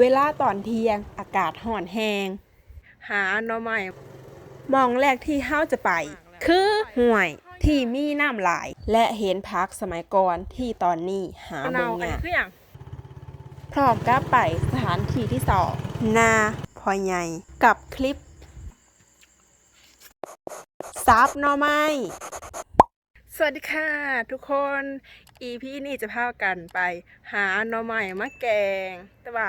เวลาตอนเที่ยงอากาศห่อนแหงหาหน่อไม้มองแรกที่เฮาจะไป คือห่วยที่มีน้ำหลาย และเห็นพักสมัยก่อนที่ตอนนี้หาเบิ่งยากคืออย่างพร้อมกับไปสถานที่ที่สองนาพอใหญ่กับคลิปซับหน่อไม้สวัสดีค่ะ ทุกคน EP นี้จะพากันไปหาหน่อไม้มาแกง แต่ว่า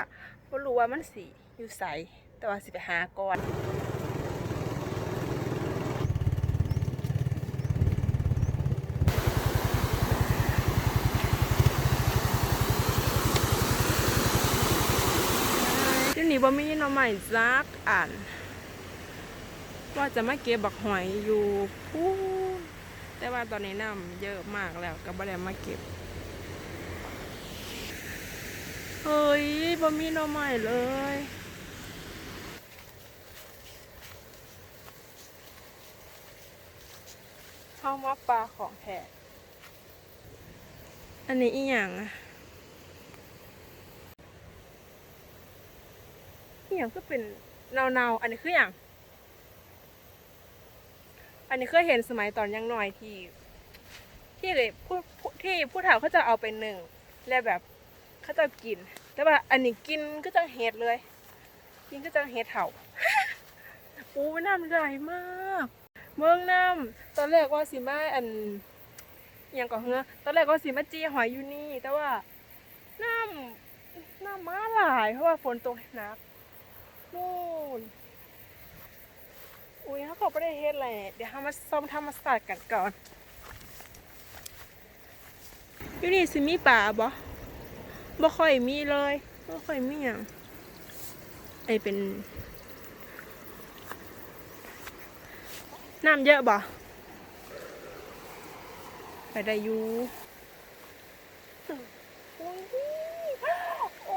ไม่รู้ว่ามันสีอยู่ใสแต่ว่าสิไปหาก่อนทีนี้บ่มีหน่อไม้จักอันว่าจะมาเก็บบักหอยอยู่พูแต่ว่าตอนนี้น้ำเยอะมากแล้วก็บ่ได้มาเก็บ เฮ้ยบ่มีหน่อไม้เลยเข้ามาปลาของแท้อันนี้อีหยังอะอหย่างก็เป็นเนาๆอันนี้คืออย่าง อันนี้เคยเห็นสมัยตอนยังน้อยที่ ที่เลยผู้ผู้ที่ผู้เฒ่าเขาจะเอาไปหนึ่ง แล้วแบบ เขาจะกิน แต่ว่าอันนี้กินก็จะเห็ดเลย กินก็จะเห็ดเถาโอ้น้ำใหญ่มาก เมืองน้ำตอนแรกว่าสิมาอันอย่างก่อนเงือตอนแรกว่าสิมาจีหอยอยู่นี่ แต่ว่าน้ำน้ำมาหลาย เพราะว่าฝนตกหนักนู่นอุ้ยเขาเขาไม่ได้เฮ็ดอะไรเดี๋ยวเขามาซ่อมธรรมศาสตร์กันก่อนอยู่นี่สิมีป่าบ่ บ่ค่อยมีเลยบ่ค่อยมีอย่างไอเป็นน้ำเยอะบ่ไปได้อยู่อุ้ยโอ้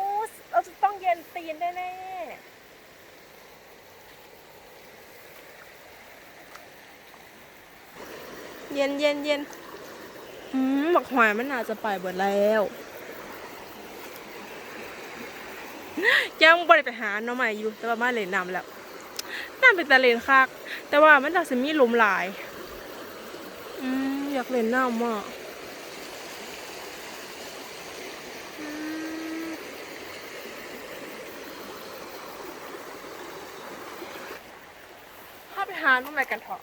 เราจะต้องเย็นตีนแน่เย็นเย็นเย็นอืมบักหอยมันอาจจะไปเบิดแล้ว ยังบ่ได้ไปหาน้องใหม่อยู่ แต่ว่ามาเล่นน้ำแล้วน้ำเป็นตะเลนคัก แต่ว่ามันอาจจะมีลมหลาย อืมอยากเล่นน้ำมากอืมเข้าไปหาน้องใหม่กันเถอะ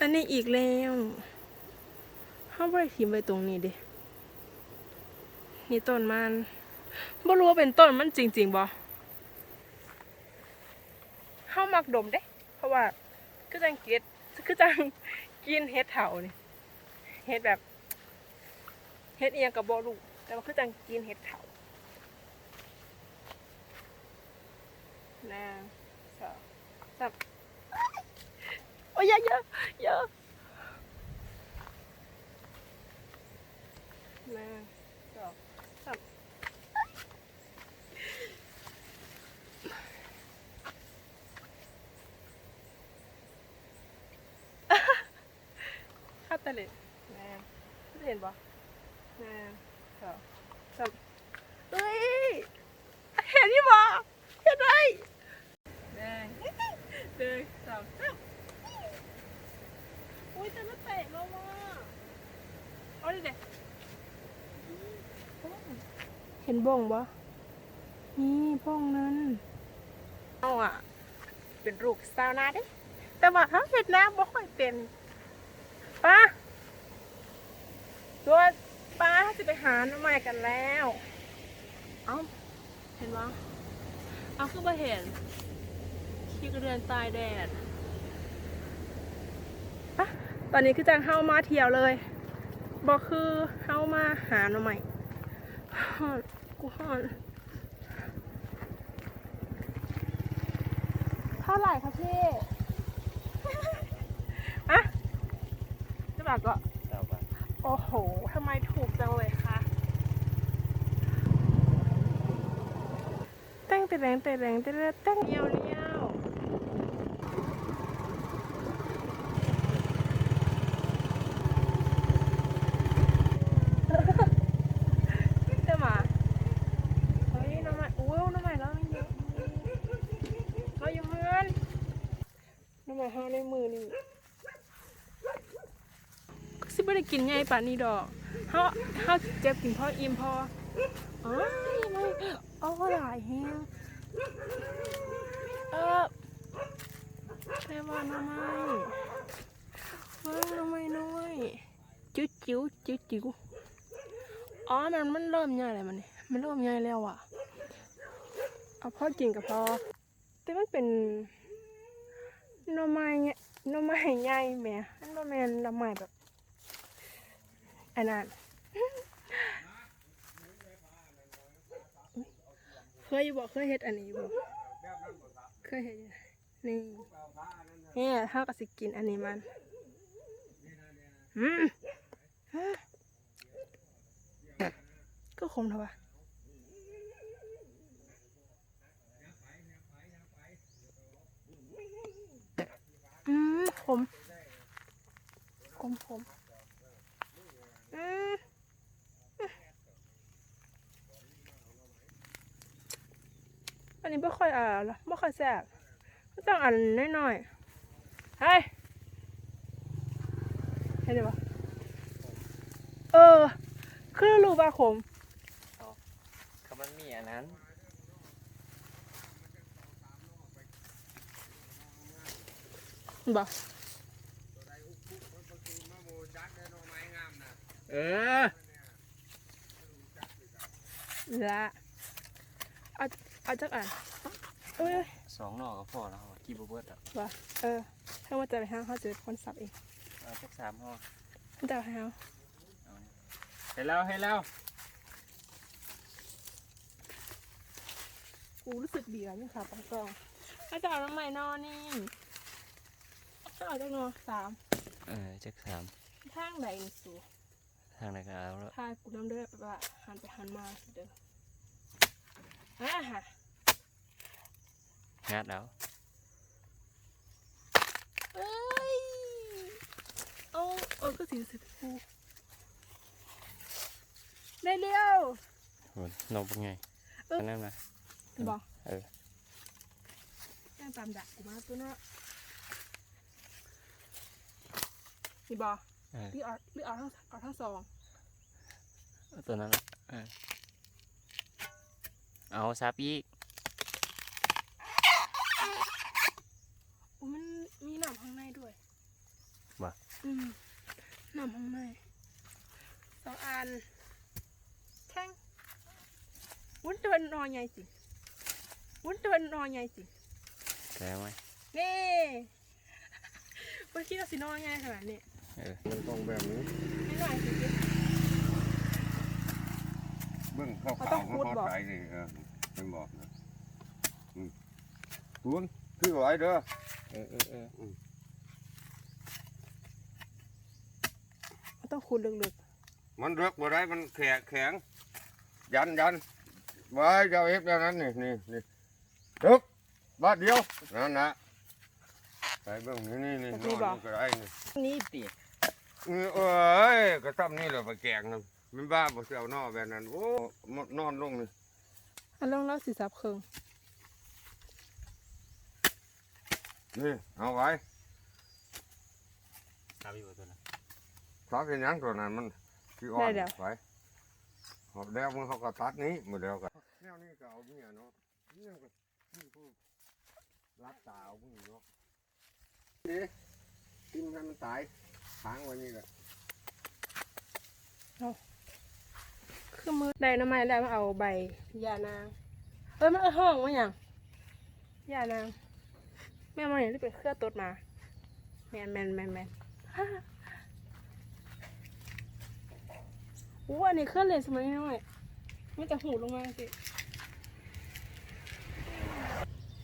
อันนี้อีกแล้วเขาไม่ได้ทิ้งไว้ตรงนี้เดินี่ต้นมันบ่รู้ว่าเป็นต้นมันจริงๆบ่เฮามักดมเด้ เพราะว่าคือจังเก็ดคือจังกินเห็ดเถานี่เห็ดแบบเห็ดเอียงกับบ่รู้แต่ว่าคือจังกินเห็ดเถาหนึ่งสองสามโอ้ยเยอะ เยอะเยอะหนึ่งสองสาม ข้าตะเลดแม่คุณเห็นปะแม่สองสามเฮ้ย เห็นยี่ปะเห็นไหมแม่หนึ่งสองสามอุ้ ยจะมาเตะเราว่ะเอาดิเด็กเห็นบ้องปะนี่บ้องนั้นเอาอะ เป็นรูปซาวนาเด้แต่ว่าเขาเห็นน้ำบ่ค่อยเป็นป้าตัวป้าจะไปหาหน้ำใหม่กันแล้ว เอ้า เห็นปะเอาคือมาเห็นขี้กระเดือนตายแดดปะ ตอนนี้คือจังเข้ามาเที่ยวเลยบอกคือเข้ามาหาหน้ำใหม่ฮอนกูฮอนเท่าไหร่คะพี่อะจะบอกก็เก้าบาทโอ้โหทำไมถูกจังเลยคะเต้งเตะแรงเตะแรงเตะแรงเต้งเลี้ยวเลี้ยวเต้มาเฮ้ยน้ำใหม่อุ้ยน้ำใหม่แล้วเยอะเราอยู่เมือนน้ำใหม่ห้าในมือนี่ ก็สิบ่ได้กินใหญ่ป่านนี้ดอกเฮาเฮาเจ็บกินพ่ออิ่มพ่ออ๋อไม่เอาหลายแฮงเออแม่ว่าน้ำไม้ว่าน้ำไม้น้อยจิ๋วจิ๋วจิ๋วจิ๋วอ๋อมันมันเริ่มใหญ่แล้วมันนี่มันเริ่มใหญ่แล้วอะเอาพ่อกินกับพ่อแต่มันเป็นน่อไม้เนี่ยน่อไม้ใหญ่แม่มันบ่แม่นน่อไม้แบบ อันนั้นเคยบอกเคยเฮ็ดอันนี้บอกเคยเฮ็ดนี่เนี่ยเท่ากับสิกินอันนี้มันอืมก็คมเถอะวะอืมขมขมขม อืม อันนี้ไม่ค่อยอ่านหรอไม่ค่อยแซ่บมันต้องอ่านน้อยๆเฮ้ยเห็นไหมปะเออ คือรู้ป่ะขมเขามันมีอันนั้นบ่เออละเอาเอาจักอ่าน เอ้ยสองหน่อก็พอแล้วครับกี่บุเบิร์ตอะบ่เออถ้าว่าจะไปห้างเขาจะเป็นคนสับเองเอาสักสามห่อมันจะไปห้างให้แล้วให้แล้วกูรู้สึกดีแล้วยังขาดตรงกลางถ้าจะเอาน้ำใหม่นอนนี่ถ้าเอาจากนอนสามเออจักสามทางใดนี่สูทางไหนก็เอาแล้วพากูน้ำเด้อแบบว่าหันไปหันมาเด้ออ่าฮะ งัดแล้วเอ้ยเอาเออก็สีสิกูได้เร็วโหนมเป็นไงเอออันนั้นนะบอกเออแม่งตามดักกูมาตัวเนาะนี่บอกเออหรือเอาหรือเอาทั้งเอาทั้งสองเอาตัวนั้นน่ะเออเอาซับอีก อุ้ยมันมีหนามข้างในด้วย ว่ะอืมหนามข้างในสองอันแท่งวุ้นจะเป็นนอนใหญ่สิวุ้นจะเป็นนอนใหญ่สิแล้วไหมนี่วันคิดว่าสินอนใหญ่ขนาดนี้เออมันต้องแบบนี้ไม่หน่อยสิพี่เบื้องข้าวเขาขาต้วองเขาพูดทอดบอกใจนี่เออเป็นบอกนะอืมตูนคือไว้เด้อเออเออเออ เขา ต้องคูดลึกมันเลือกบ่ได้มันแข็งแข็งยันยันไว้เจ้าเอฟแบบนั้นนี่นี่นี่ดึกบาทเดียวนั่นนะใส่เบื้องนี้นี่นี่นอนก็ได้นี่ๆนี่ตีเออเอ้ยก็ทำนี่แหละไปแกงนะมันบ้าบ่เสียวนอแบบนั้นโอ้หมดนอนลงนี่อันลองเล่าสีสับเคิงนี่เอาไว้ซับอีกตัวนั้น ถ้าเป็นหยังตัวนั้นมันที่อ่อนไว้หอบแล้วมันเขาก็ตัดนี้หมดแล้วกันแนวนี้ก็เอาเมียเนาะเนี่ยก็นี่ผู้รับตาเอาพวกนี้เนาะนี่กินให้มันตายค้างไว้นี่แหละคือมือได้น้ำไม้แล้วมาเอาใบยานาง เอ้ยมันเอาห้องมาอย่างยานาง แม่มาอย่างที่เป็นเครื่องตดมา แมนแมนแมนแมน ฮ่า อู้อันนี้เครื่องเล่นสมัยน้อยมันจะหูลงมาสิ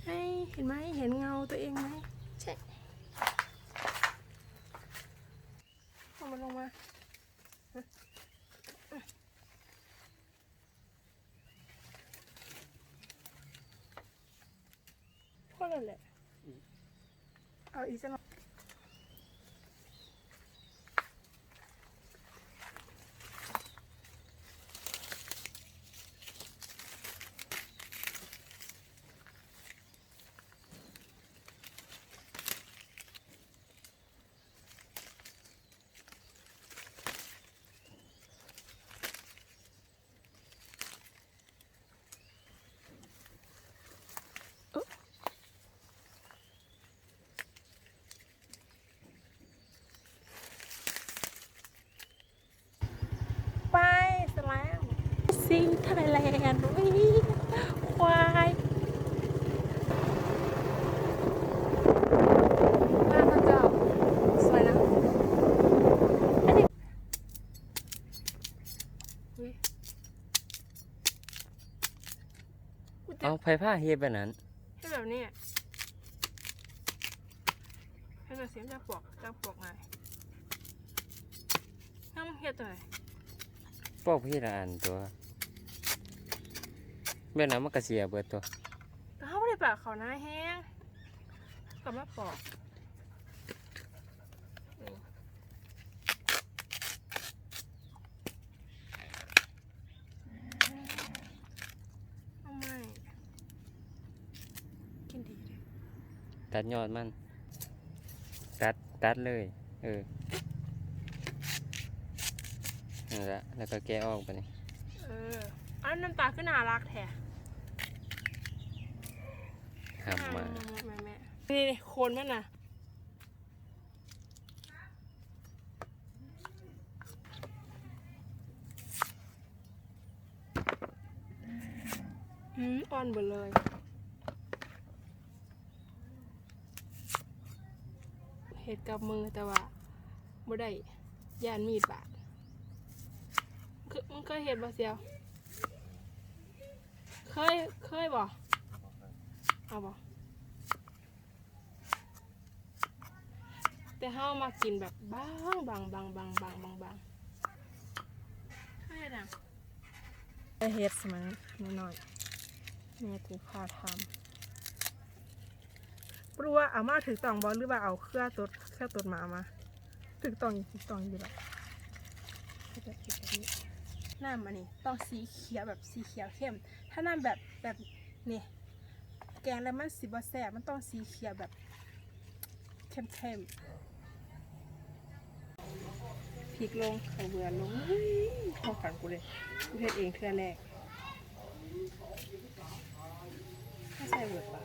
ให้เห็นไหมเห็นเงาตัวเองไหมใช่เอามันลงมาพอแล้วแหละเอาอีกสักหน่อยไปสลามซิงไทยแลนด์วิควายบ้านพระเจ้า สวยนะอันนี้อุ๊ยกูจะ เอา ไผ่ผ้าเฮ็ดแบบนั้นให้แบบนี้ให้แบบเสียงจะปวกจะปวกไงน้ำเฮ็ดตัวไหนปอกพี่ละอันตัวแบบนั้นมันก็เสียเบิดตัวแต่เขาไม่ได้ปากเขาหน้าแห้งกลับมาปอกนี่เอาไม่กินดีเลย ตัดยอดมัน ตัด ตัดเลย เออนั่นแหละแล้วก็แกะออกไปนี่เอออันน้ำตาขึ้นน่ารักแท้ทำมาแม่แม่นี่นี่โคนมันน่ะอืมอ่อนหมดเลย ห็ดกับมือแต่ว่าบ่ได้ยานมีดบาดคือมึงเคยเห็ดบ่เสียว เคย เคยบ่เอาบ่แต่เฮามากินแบบบางบางบางบางบางบางบางใช่ดังเฮ็ดสมัยน้อยๆแม่กูพาทำปรู้ว่าเอามาถือตองบอลหรือว่าเอาเครื่องตด เครื่องตดหมามาถือตองถือตองอยู่แบบก็จะคิดแบบนี้น้ำอันนี้ต้องสีเขียวแบบสีเขียวเข้ม ถ้าน้ำแบบแบบนี่แกงแล้วมันสีบะแสบมันต้องสีเขียวแบบเข้มๆพริกลงไข่เบือลงเฮ้ยเข้าฝันกูเลยกูเฮ็ดเองเทื่อแรกถ้าใส่เบิดปะ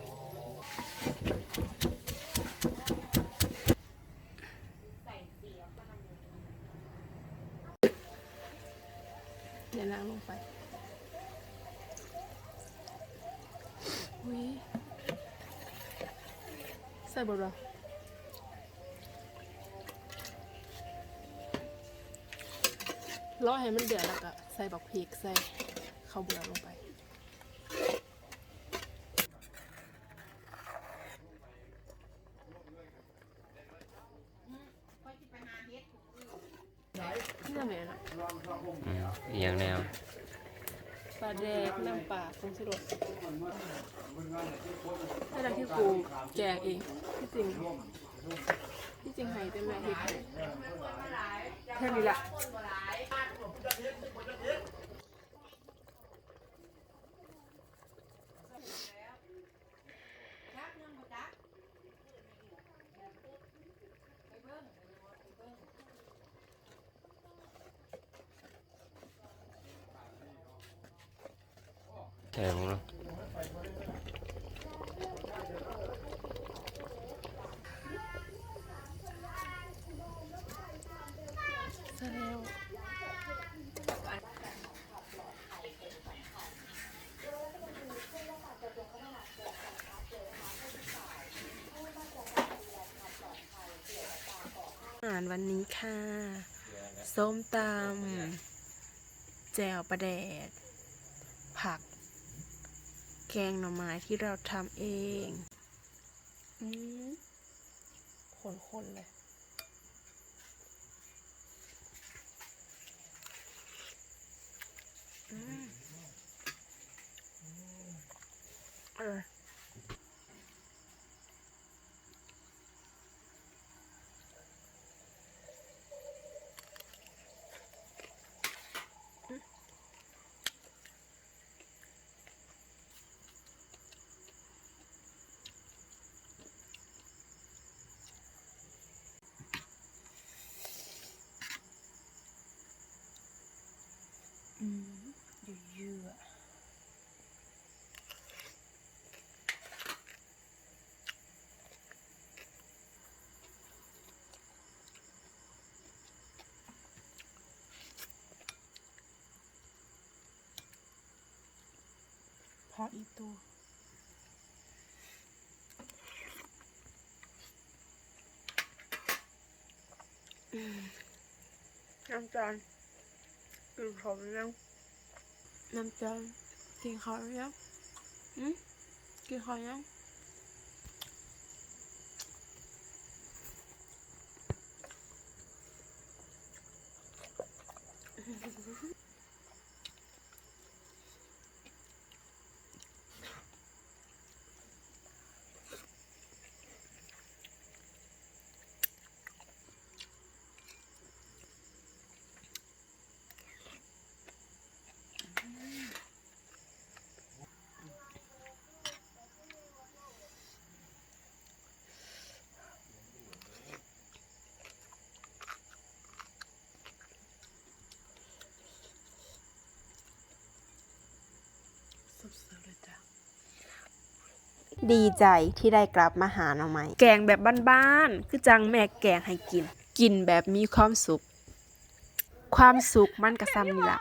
ล้างลงไปอุ้ยใส่บดเหรอรอให้มันเดือดแล้วก็ใส่บักพริกใส่ข้าวเบื่อลงไป นี่ทำไมนะ อืมอหย่างแนว ปลาแดกน้ำปลาผงชูรสนี่แหละ ที่กูแกงเองที่จริงที่จริงให้เป็นแม่เฮ็ดให้แค่นี้ละใช่ผมเนาะซะาหารวันนี้ค่ะ ส้มตำแจ่วปลาแดด ผัก แกงหน่อไม้ที่เราทำเอง อืมคนๆเลยอืม เอออืมเยื่อ คืออีกตัวอืมน้ำจานกินข้าวหรือยังน้ำจานกินข้าวหรือยังอืมกินข้าวยัง ดีใจที่ได้กลับมาหาหน่อไม้แกงแบบบ้านๆคือจังแม่แกงให้กิน กินแบบมีความสุข ความสุขมันกระซำนี่ละ